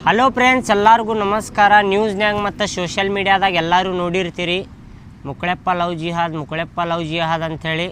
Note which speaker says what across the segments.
Speaker 1: Hello friends ಎಲ್ಲರಿಗೂ ನಮಸ್ಕಾರ. ನ್ಯೂಸ್ನ್ಯಾಗ ಮತ್ತು ಸೋಷಿಯಲ್ ಮೀಡ್ಯಾದಾಗ ಎಲ್ಲರೂ ನೋಡಿರ್ತೀರಿ. ಮುಕ್ಕಳೆಪ್ಪ ಲವ್ ಜಿಹಾದ್ ಮುಕ್ಕಳೆಪ್ಪ ಲವ್ ಜಿಹಾದ್ ಅಂಥೇಳಿ.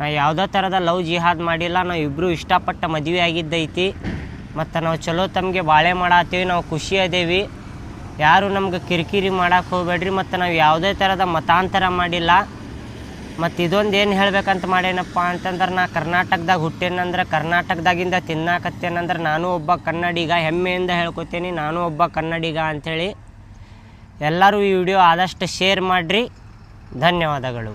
Speaker 1: ನಾ ಯಾವುದೋ ಥರದ ಲವ್ ಜಿಹಾದ್ ಮಾಡಿಲ್ಲ. ನಾವು ಇಬ್ಬರು ಇಷ್ಟಪಟ್ಟ ಮದುವೆ ಆಗಿದ್ದೈತಿ. ಮತ್ತು ನಾವು ಚಲೋ ತಮಗೆ ಬಾಳೆ ಮಾಡತ್ತೀವಿ, ನಾವು ಖುಷಿ ಅದೇವಿ. ಯಾರು ನಮ್ಗೆ ಕಿರಿಕಿರಿ ಮಾಡೋಕ್ಕೆ ಹೋಗ್ಬೇಡ್ರಿ. ಮತ್ತು ನಾವು ಯಾವುದೇ ಥರದ ಮತಾಂತರ ಮಾಡಿಲ್ಲ. ಮತ್ತು ಇದೊಂದು ಏನು ಹೇಳಬೇಕಂತ ಮಾಡೇನಪ್ಪ ಅಂತಂದ್ರೆ ನಾ ಕರ್ನಾಟಕದಾಗ ಹುಟ್ಟೇನಂದ್ರೆ ಕರ್ನಾಟಕದಾಗಿಂದ ತಿನ್ನಾಕತ್ತೇನಂದ್ರೆ ನಾನು ಒಬ್ಬ ಕನ್ನಡಿಗ, ಹೆಮ್ಮೆಯಿಂದ ಹೇಳ್ಕೊತೀನಿ ನಾನು ಒಬ್ಬ ಕನ್ನಡಿಗ ಅಂಥೇಳಿ ಎಲ್ಲರೂ ಈ ವಿಡಿಯೋ ಆದಷ್ಟು ಶೇರ್ ಮಾಡಿರಿ. ಧನ್ಯವಾದಗಳು.